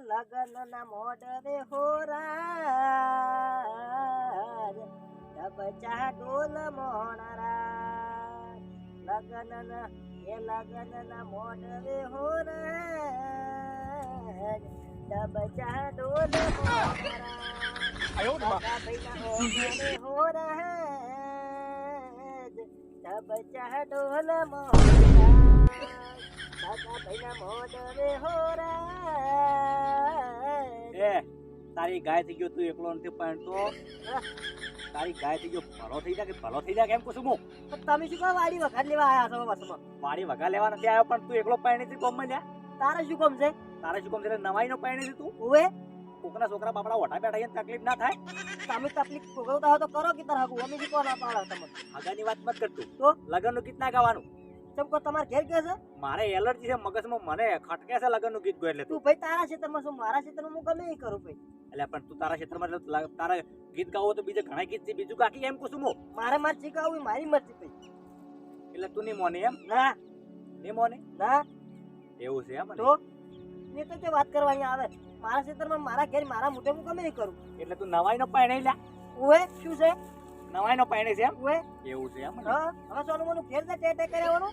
લગનના મોડરે હોરા ડબચા ડોલ મોણરા લગનના એ લગનના મોડરે હોરા ડબચા ડોલ મોણરા હોરા ડબચા ડોલ મોણરા ભાઈના મોડરે હોરા તારી ગાય થઈ ગયો તું એકલો નથી પણ તો તારી ગાય થઈ ગયો ભલો થઈ જાય કે ભલો થઈ જાય કેમ કહું હું. તો તમે શું કહો વાડી વઘાર લેવા આયા છો બસમાં? વાડી વગા લેવા નથી આવ્યો પણ તું એકલો પાણી થી ગમમાં જા તારે શું કામ છે? તારે શું કામ છે? નવાઈ નો પાણી તું? ઓવે. કોકના છોકરા બાપડા ઓઠા બેઠા તકલીફ ના થાય? તમે તકલીફ ભોગવતા હો તો કરો કે તાર હાકું અમે શું કોના પાડા તમને આગળની વાત મત કરતું તો? લગનનું ગીત ના ગાવાનું. ચમ કો તમારે ઘેર કે છે? મારે એલર્જી છે મગજમાં મને ખટકે છે લગનનું ગીત ગયો એટલે તું ભાઈ તારા ક્ષેત્રમાં છું મારા ક્ષેત્રમાં હું ગમે એ કરું ભાઈ. એટલે પણ તું તારા ક્ષેત્રમાં એટલે તારા ગીત ગાવો તો બીજા ઘણા ગીત છે બીજું કાકી એમ કહું છું હું. મારે મરજી ગાવું મારી મરજી ભાઈ. એટલે તું નહીં મોને એમ? ના. નહીં મોને? ના. એવું છે એમ? તો? ને તો તે વાત કરવા અહીંયા આવે. મારા ક્ષેત્રમાં મારા ઘેર મારા મોઢે હું ગમે એ કરું. એટલે તું નવાઈનો પાણી લ્યા. ઓએ શું છે? નવાઈ નો પાણી છે એમ? ઓવે એવું છે એમ હા હવે સોનું મોનું ઘેર જા ટેટે કરાવવાનું?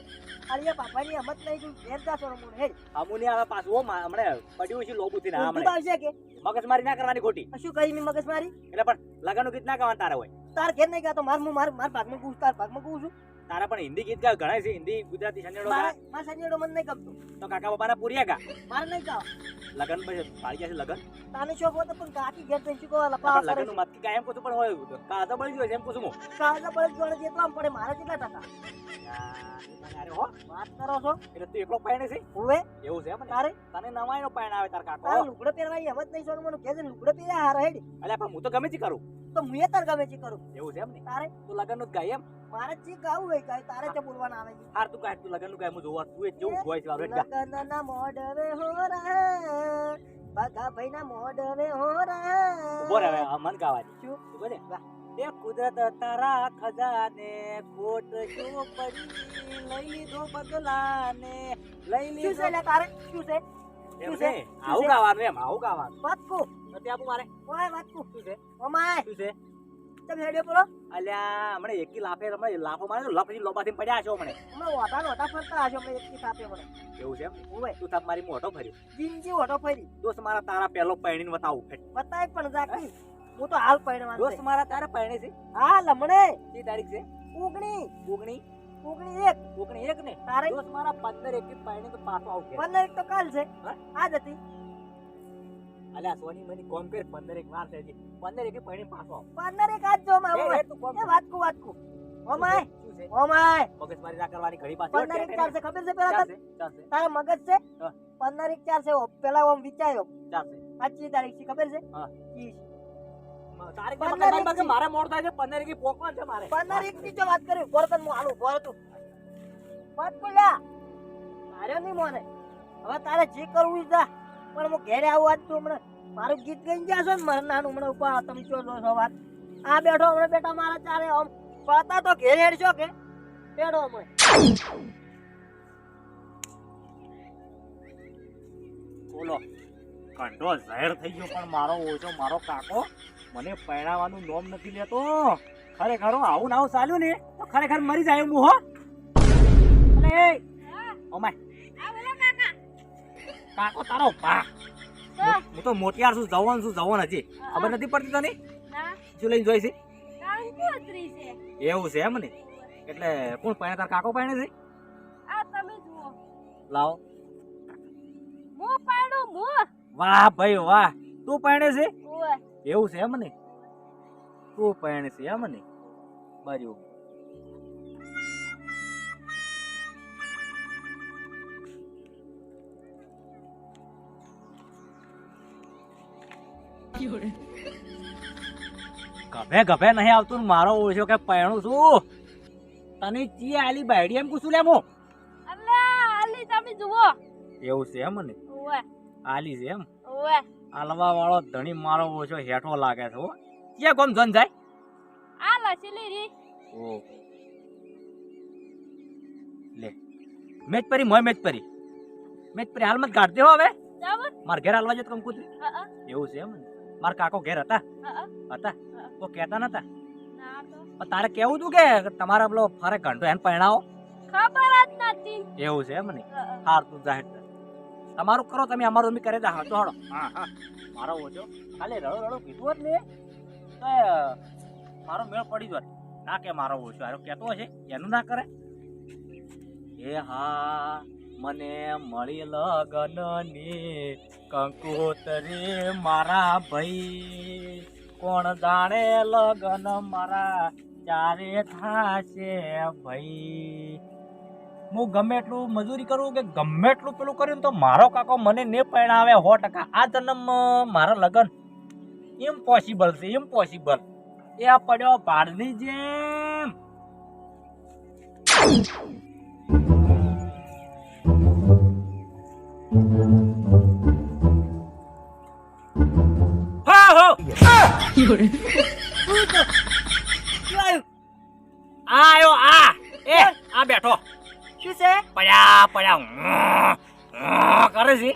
અરે પાપાની હમત નહીં તું ઘેર જા સોનું મોનું હેડ. અમુની આવે પાછું હો મા- હમણાં પડ્યું છે લોબુ થી ના હમણે. આવશે કે? મગજમારી ના કરવાની ખોટી. શું કહી મેં મગજમારી? એટલે પણ લગનનું ગીત ના ગાવાનું તારે હોય. તાર ઘેર નહીં ગાતો માર હું માર માર ભાગમાં કહું તાર ભાગમાં કહું છું. તારે પણ હિન્દી ગીત ગા ઘણા છે. હિન્દી ગુજરાતી સંજોડો ગા મારે સંજેડો મને નહીં ગમતો. તો કાકા બાપાના પૂર્યા ગા. મારે નહીં ગાવ. લગન પછી પાડી ગયા છે લગન? તાને શોખ હોય તો પણ કાકી ઘેર થઈ શું લપા લગનનું મતકી કા એમ કહું છું પણ હોય કાતા બળી ગયો છે એમ પૂછું હું? કાળજા બળદ જોડે જેટલો પડે મારે કેટલા ટકા. અરે હો. વાત કરો છો? એટલે તું એકલો પાયણે છે? હવે. એવું છે પણ તારે? તને નવાઈ નો પાણી આવે તાર કાકો તારે પહેરવાય એમ જ નહીં સોનું મને કે લુગડો પહેર્યા હારા હેડ. એટલે પણ હું તો ગમે તે કરું. તો હું એ તાર ગમે છે કરું. એવું છે એમ ને? તારે? તું લગનનું ગાય એમ? મારે જે ગાવું હોય ગાય તારે તે બોલવાના આવે છે. હાર તું ગાય તું લગનનું ગાય હું જોવા તું એ જેવું હોય છે વાળો એટલે. ગા. લગનના મોઢવે હોરા બાગા ભાઈના મોઢવે હોરા ઊભો રહે હવે આ મન ગાવાની શું? ઊભો રે. એ કુદરત તારા ખજાને ખોટ શું પડી? લઈ લીધો બદલાને લઈ શું છે તારે? શું છે? એમ છે? આવું ગાવાનું એમ આવું ગાવાનું. વાતકુ નથી આપું મારે. ઓય વાતકુ શું છે? ઓમાય. શું છે? તમે હેડ્યો બોલો. અલ્યા હમણાં એકી લાફે હમણાં લાફો મારે લપસી લોબાથી પડ્યા છો હમણાં. અમે ઓટા નોટા ફરતા હશો અમે એકથી સાથે મને એવું છે? તું મારી મોટો ભર્યો જિંદગી ઓટો ફરી. દોસ્ત મારા તારા પહેલો પૈણીને બતાવું ફેટ. બતાય પણ જાકી હું? તો હાલ પડવાનું દોસ્ત મારા તારા પૈણી છે? હા લમણે કઈ તારીખ છે? ઉગણી ઓગણી? ઉગણી એક ઓગણી એક ને તારે? દોસ્ત મારા પંદર એક પાણી તો પાછો આવું કે. પંદર એક તો કાલ છે? આજ હતી. અલ્યા સોની મની કોમ કરી પંદર એક વાર છે હજી. પંદર એક પાણી પાછો આવ. પંદર એક આજ જો માં એ, ઓવે એ તું કોમ એ વાતકુ વાતકુ. ઓમાય શું છે? ઓમાય. ના કરવાની ઘડી પાછી. પંદર એક ચાર છે ખબર છે પેલા તારા મગજ છે. પંદર એક ચાર છે પેલા ઓમ વિચાર્યો. આજની તારીખ છે ખબર છે? હા. તારીખ. મારે મોડ થાય છે પંદર એક પોકવાન છે મારે. પંદર એક ની વાત કરી બોલ તને હું આલું બોલ તું. બોલ્યા માર્યો નહીં મોને. હવે તારે જે કરવું જા. પણ હું ઘેરે આવું આજ તું હમણાં મારું ગીત ગઈ ગયા છો ને મારે નાનું હમણાં ઉપર તમે ચો લો છો વાત. આ બેઠો હમણાં બેટા મારા ચારે આમ. પડતા તો ઘેરે હેડશો કે? બેઠો હમણાં. બોલો કંટો ઝહેર થઈ ગયો પણ મારો ઓછો મારો કાકો. મને પહેરાવાનું નોમ નથી લેતો. ખરેખર આવું નાવું ચાલ્યું ને તો ખરેખર મરી જાય હું હો. એ ઓમાય. કાકો. તારો પા હું હું તો મોટિયાર છું જવાન છું જવાન હજી. ખબર નથી પડતી તને? શું લઈને જોઈ છે? એવું છે એમ ને? એટલે કોણ પહેણે તાર કાકો પહેણે છે? લાવો. વાહ ભાઈ વાહ. તું પહેણે છે? એવું છે એમ ને? તું પહેણ છે એમ ને? બાજુ. ગભે ગભે નહીં આવતું મારો ઓછો કે પહેણું છું. તને ચી આલી બાયડી એમ પૂછું લે મો? એવું છે એમ ને? આલી છે એમ? આલવા વાળો ધણી મારો ઓછો હેઠો લાગે છે હો. કે કોમ ધન જાય. ઓ લે મેચ પરી મોય મેચ પરી. મેચ પરી હાલ મત કાઢતે હો હવે. માર ઘેર હાલવા જત કંકોત્રી હા એવું છે એમ માર કાકો ઘેર હતા. હતા. તો કહેતા નતા. તારે કેવું તું કે તમારા પેલો ફરે ઘંટો એને પરણાવો? ખબર જ નથી. એવું છે એમ ને. હાર તું જાહેર. તમારું કરો તમે અમારું અમે કરે જા તો હળો હા હા. મારો ઓછો. ખાલી રડો રડો કીધું હોત ને તો મારો મેળ પડી જોત ના કે મારો ઓછો. આરો કહેતો હશે એનું ના કરે. એ હા મને મળી લગનની કંકોતરી મારા ભાઈ. કોણ જાણે લગન મારા ચારે થાશે ભાઈ. હું ગમે એટલું મજૂરી કરું કે ગમે એટલું પેલું કર્યું તો મારો કાકો મને ને પરણાવે સો ટકા. આ જન્મ મારા લગ્ન. ઇમ્પોસિબલ છે ઇમ્પોસિબલ એ આ પડ્યો ભાડની જેમ. હા હો. શું આયો આ. એ આ બેઠો. શું છે? પડ્યા પડ્યા. કરે છે.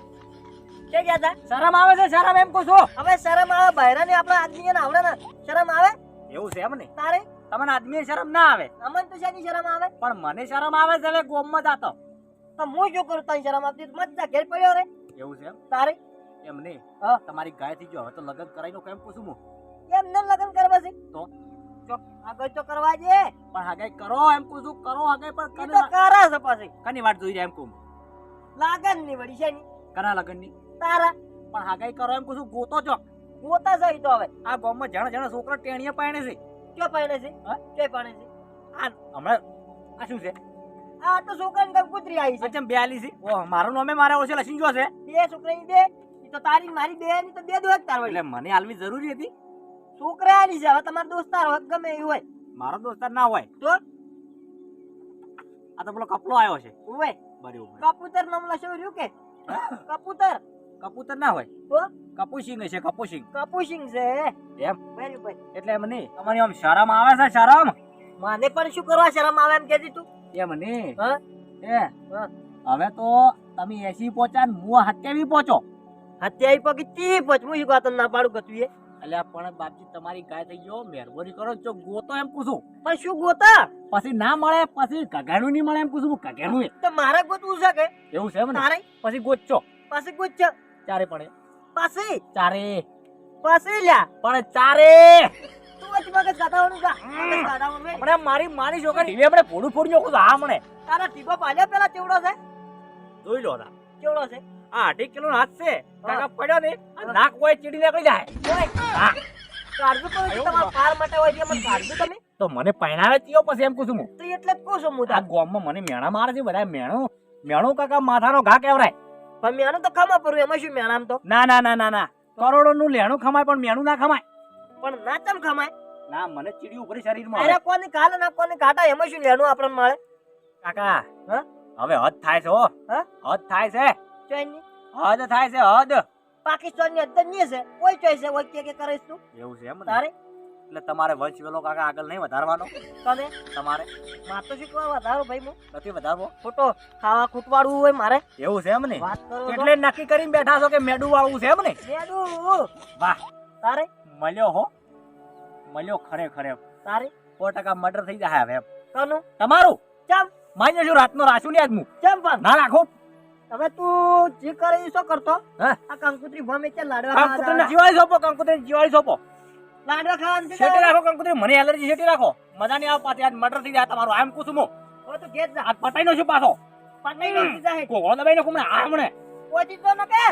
કે ગયા તા શરમ આવે છે શરમ એમ કહું છું. હવે શરમ આવે બહેરાની આપણા આદમીને આવડે ને. શરમ આવે? એવું છે એમ ને? તારે? તમને આદમી શરમ ના આવે. અમન તો શેની શરમ આવે? પણ મને શરમ આવે છે હવે ગોમમાં જાતો તો. હું શું કરું તને શરમ આવતી? મત જા ઘેર પડ્યો રે. એવું છે એમ? તારે? એમ નહીં. હા. તમારી ગાયથી જો હવે તો લગ્ન કરાવી નો કેમ પૂછું હું? એમ ને લગન કરવા છે તો? ચોક આગળ તો કરવા જે પણ હગાઈ કરો એમ પૂછું કરો હગાઈ પણ કને તો કરા છે પાછી. કની વાત જોઈ રહ્યા એમ કહું? લાગનની વળી કના લગ્નની તારા. પણ હગાઈ કરો એમ પૂછું ગોતો છો ગોતા છે તો હવે. આ ગામમાં જણા જણા છોકરા ટેણીએ પાણે છે. કે પાણે છે? હા? ક્યાં પાણે છે? આ હમણાં આ શું છે? આ તો છોકરાને કુતરી આવી છે. અચમ બેઆલી છે? ઓ મારું નામે મારે ઓછે લસી ગયો છે. બે છોકરાની બે. તો તારી મારી બે ની તો બે દોત તાર એટલે મને હાલવી જરૂરી હતી. છોકરાની છે. હવે તમારો દોસ્તાર હોય ગમે એ હોય. મારો દોસ્તાર ના હોય? તો? આ તો પેલો કપલો આવ્યો છે. હોય. બરાબર કપૂતર નામ લખ્યું રહ્યું કે? કપૂતર. કપૂતર ના હોય? તો? કપૂસિંગ છે કપૂસિંગ. કપૂસિંગ છે. એમ? બરાબર એટલે એમ નહીં. તમારી આમ શરમ આવે છે શરમ? મને પણ શું કરવા શરમ આવે એમ કેજી તું? એમ નહીં. હે? એ? હવે તો તમે એસી પહોંચા ને હું હત્યાવી પહોંચો. હત્યાવી પગી તી પહોંચ. હું શું વાત ના પાડું કતું એ? એટલે પણ બાપજી તમારી ગાય થઈ ગયો મહેરબાની કરો. જો ગોતો એમ પૂછું. પણ શું ગોતા? પછી ના મળે પછી કગાનું નહીં મળે એમ પૂછું હું કગાનું તો મારા ગોતવું છે કે? એવું છે એમ પછી તારે? પછી ગોચો પાસે ગોત ચારે પડે. પાસે ચારે. પાસે લ્યા. પણ ચારે. મારી મારી છોકરી આપણે ફોડું ફોડી નાખું. હા મને તારા ટીપા પાલ્યા પેલા ચેવડો છે? જોઈ લો કેવડો છે? આ અઢી કિલો હાથ છે. કાકા પડ્યો ને નાક હોય ચીડી નીકળી જાય. હા. કાઢજો તો તમારા માટે હોય છે મને કાઢજો તમે તો મને પહેણાવે ચિયો પછી એમ પૂછું હું. તો એટલે જ કહું છું હું આ તાર મને મેણા મારે છે બધા. મેણું મેણું કાકા માથાનો ઘા કેવરાય? પણ મેણું તો ખમા પડું એમાં શું મેણામ તો? ના ના ના ના ના. કરોડો નું લેણું ખમાય પણ મેણું ના ખમાય. પણ ના ચમ ખમાય? ના મને ચીડી ઉપર શરીરમાં અરે. કોની કાલે ના કોની કાટા એમાં શું લેણું આપણને મળે? કાકા હા? હવે હદ થાય છે હો. હા? હદ થાય છે. ચોઈની હદ થાય છે હદ. પાકિસ્તાનની અંદર નહીં છે? કોઈ ચોઈ છે? કોઈ કે કે કરે તું? એવું છે એમ? તારે? એટલે તમારે વંશ વેલો કાકા આગળ નહીં વધારવાનો? તમે? તમારે? માર તો શું વધારો ભાઈ હું? નથી વધારવો? ખોટો ખાવા ખૂટવાડવું હોય મારે. એવું છે એમ ને એટલે નક્કી કરીને બેઠા છો કે મેડું વાળવું છે એમ ને મેડું. વાહ. તારે? મળ્યો હો. મળ્યો ખરેખર એમ. તારે? સો ટકા મર્ડર થઈ જાય હવે એમ. કનું? તમારું? ચમ. માન્ય શું રાતનો રાશું ને આજ હું. ચમ પણ. ના રાખો. હવે તું જે કરે એ શું કરતો? આ કંકુત્રી ભમે કે લાડવા ખાવા કંકુતરીને જવાના. સોપો કંકુત્રી કંકુતરીને સોપો લાડવા ખાવાનું શેટી રાખો કંકુત્રી મને એલર્જી શેટી રાખો મજા નહીં આવે પાછી આજ મર્ડર થઈ જાય તમારું આમ કુસુમો હવે તો ગેટ જા પટાઈ નો છું પાછો પટાઈ નો સીધા હે. કોળો દબાઈ નો કુમણે આ મને ઓજી તો ન કે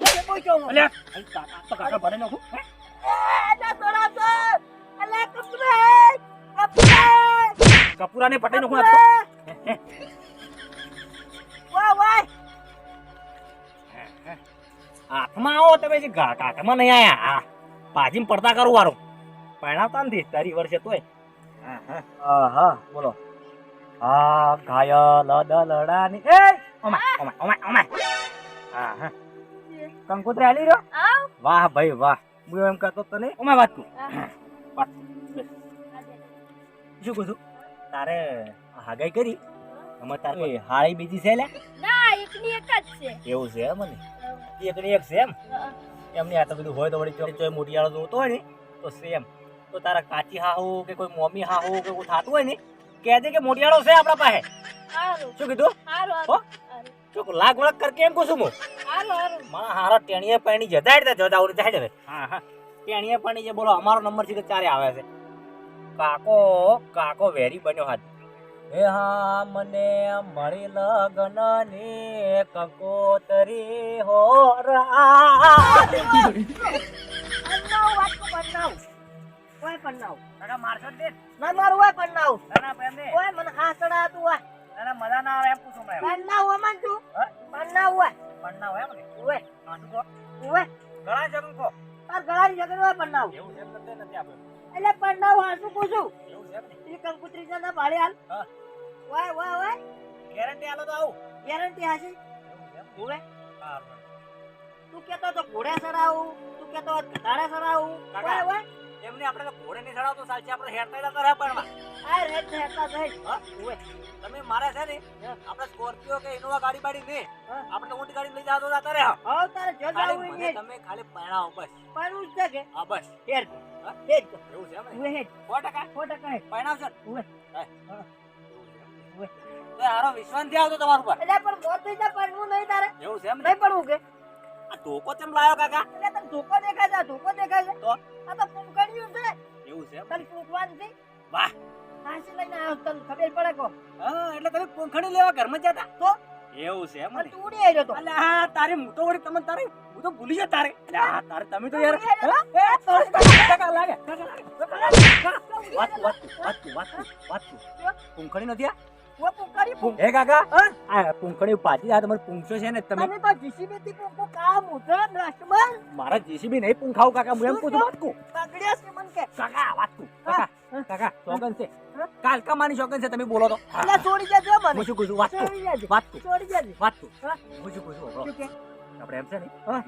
એ કોઈ કહું અલે આ કાકા તો કાકા ભરે? એ, જા તો. અલે, કપૂર, કપૂર, કપૂરાને પટાઈ કપૂર. વાહ, વાહ. હાથમાં આવો તમે જે ઘાટ હાથમાં નહીં આયા. હા પાજીમ પડતા કરું વારું. પહેણાવતા નથી તારી વર્ષે તોય. હા હા બોલો. હા ઘાયલ દલડાની એ ઓમાય ઓમાય ઓમાય ઓમાય હા હા કંકોત્રી હાલી રહ્યો? વાહ ભાઈ વાહ. હું એમ કહેતો તો નહીં. ઓમાય વાત કરું. વાત. શું કહું તારે હાગાઈ કરી? અમે કોઈ હાળી બીજી છે લે? ના એકની એક જ છે. એવું છે મને એકની એક છે એમ? એમની આ તો બધું હોય તો વળી જો જો મોટિયાળો જોતો હોય ને તો સેમ તો તારા કાચી હાહુ કે કોઈ મોમી હાહુ કે કોઈ થાતું હોય ને કહે દે કે મોટિયાળો છે આપણા પાસે. શું કીધું? હારું હો? ચોક શું લાગ વળગ કર કેમ કહું છું હું? હારું હારું. હારા ટેણીએ પાણી જતા એટલે જતા આવડી જાય હવે હા હા. ટેણીએ પાણી જે બોલો અમારો નંબર છે ચારે આવે છે? કાકો કાકો વેરી બન્યો હાથ. હે હા મને મારી લગ્નની ને કંકોતરી હો પન્નાવ પન્નાવ ઓય પન્નાવ. કાકા મારશો દે. ના મારું ઓય પન્નાવ. નાના પ્રેમ ઓય મને હાસડા તું ઓય નાના મજા ના આવે એમ પૂછું મેં. પન્નાવ ઓમન તું? હા? પન્નાવ ઓય. પણ ના એમ ને? ઓય. તો ઓય. જણ કો તાર ગળાની જગર ઓય પન્નાવ. એવું છે નથી નથી આપણે એટલે પન્નાવ હાસું પૂછું. એવું છે એ કંકુત્રી ના ભાડે હાલ. હા. ઓય ઓય ઓય ગેરંટી આલો તો આવું. ગેરંટી હાજી ઓવે તું કેતો તો ઘોડે સરાવું તું કેતો સરાવું કાકા. ઓય ઓય એમને આપણે તો ઘોડે નહીં ચડાવતો સાચી આપણે હેરતા જતા પણ આ રેટ હેતા થઈ ઓવે તમે મારે છે ને આપણે સ્કોર્પિયો કે ઇનોવા ગાડી બાડી ને આપણે ઊંટ ગાડી લઈ જાતો જતા રહ્યા. હા તારે જો જાવું મને તમે ખાલી પરણાવો બસ. પણ છે કે? હા બસ. હેર હેર એવું છે એમ ને? ઓય હેર સો ટકા? સો ટકા હેર પરણાવશો ઓવે હા. હારો વિશ્વાસ આવતો તમારા ઉપર એટલે પણ મોત થઈ જાય પડવું નહીં તારે એવું છે એમ નહીં પડવું કે આ ધોકો ચમ લાયો કાકા એટલે તને ધોકો દેખાય છે ધોકો દેખાય છે તો? આ તો પૂંકણ્યું છે એવું છે તને પૂંકવાનું છે વાહ. હાંસી લઈને આવ્યો તને ખબર પડે કો હા એટલે તમે પૂંખડી લેવા ઘરમાં જતા તો? એવું છે એમ તું ઉડી આવ્યો તો અલે હા તારે હું તો વળી તારે હું તો ભૂલી જાય તારે અલે તારે તમે તો યાર? એ કાકા લાગે કાકા લાગે. વાત વાત વાત વાત વાત પૂંખડી નથી આ હે કાકા? આ પૂંખડી પાછી આ તમારે પૂંખશો છે ને તમે તમે તો જીસીબી થી પૂંકું કામ ઉતરે નષ્ટમાં મારા જેસીબી નહીં પૂંખાવ કાકા હું એમ કહું છું બગડ્યા છે મન કે. કાકા વાતકું. કાકા કાકા શોગન છે. તમે બોલો તો. એટલે છોડી જજો મને. હું શું કહું છું વાતકું. છોડી છોડી જજે વાતકું. હું. શું કહું છું સાંભળો. શું કે? આપણે એમ છે ને હા.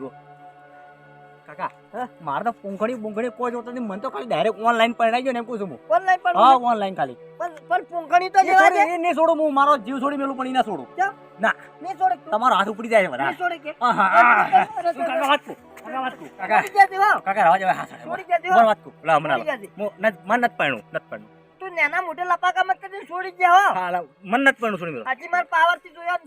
કાકા હા. મારે તો પૂંખડી પૂંખડી કોઈ જોતો નહીં. મને તો ખાલી ડાયરેક્ટ ઓનલાઈન પરણાઈ ગયો ને એમ હું. ઓનલાઈન હા ઓનલાઈન ખાલી. પણ પણ તો જવા દે છોડી- એ નહીં હું મારો જીવ છોડી મેલું પણ ના છોડું. નહીં છોડે તમારો હાથ ઉપડી જાય છે છોડે કે? હા, હા, હા, હા. કાકા વાતકું કાકા કાકા છોડી જજે હો કાકા રવા જાવે હાથ છોડી જજે બોલ. હો વાતકું લા હમણાં હું નત મન નત પરણું નત પરણું તું નાના મોટે લપાકા મત કરજે છોડી જજે હા મન નત પરણું છોડી મેલું. હજી માર પાવરથી જોયો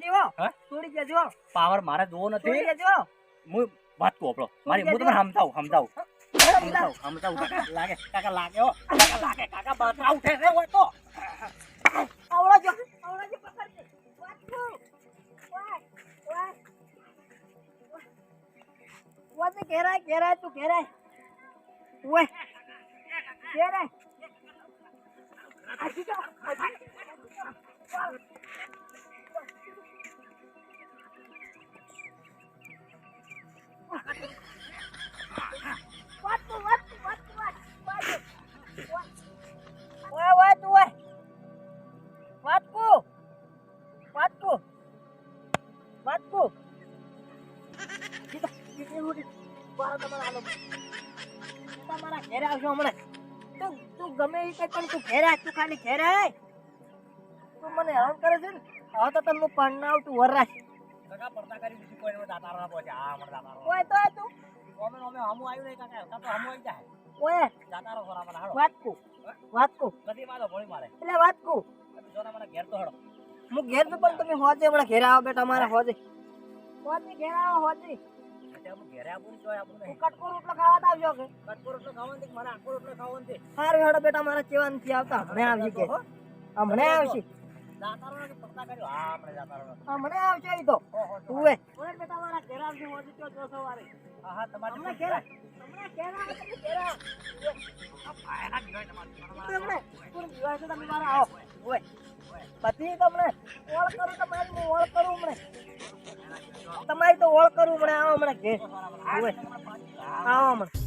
છોડી જજો પાવર મારે જોવો છોડી નથી જજો હો હું વાત આપણો મારી હું તમને સમજાવું સમજાવું. સમજાવું સમજાવું. કાકા લાગે કાકા લાગે હો. કાકા લાગે કાકા બાતરા ઉઠે છે હોય તો. આવડા જો આવડા જો પકડ દે વાંચું વાય વાય ઘેરે હમણાં તું તું ગમે એ કઈ પણ તું ઘેરે તું ખાલી ઘેરે તું મને હેરાન કરે છે ને હવે તો તમને પરણાવ તું વરરાશ કાકા પડતા કરી બીજું કોઈ નહીં દાતારો ના પહોંચે. હા મને દાતારો. ઓય તો તું. ઓમે ઓમે હમું આવ્યું નહીં કાકા. કાકા તો હમું આવી જાય. ઓય દાતારો સોરા મને હાડો વાતકુ વાતકુ કદી મારો ગોળી મારે. એટલે વાતકુ મને ઘેર તો હડો. હું ઘેર તો પણ તમે હોજે હમણાં ઘેરે આવો બેટા મારા હોજે. હોજે ઘેર આવો હોજે. એટલે હું ઘેરે આપું તો આપું કટકો રોટલો ખાવા તો આવજો કે? કટકો રોટલો ખાવાનો છે કે મારે આખો રોટલો ખાવાનો છે? હારું હેડો બેટા મારા ચેવા નથી આવતા. હમણે આવશે કે. હમણે આવશે. દાતારો કર્યો. હા આપણે દાતારો હમણે આવશે ઈ તો. ઉવે ઓય બેટા મારા ઘેર તો જો સવારે હા હા તમારે હમણાં ઘેર. આવ. હમણાં ઘેર? આવો તમે આવો. હમણે પૂરું દિવાળી તો તમે મારા? આવો. ઉવે પછી તમને ઓળ કરું તમારી હું ઓળ કરું હમણે તમારી તો ઓળ કરું હમણે આવો હમણાં ઘેર. આવો હમણાં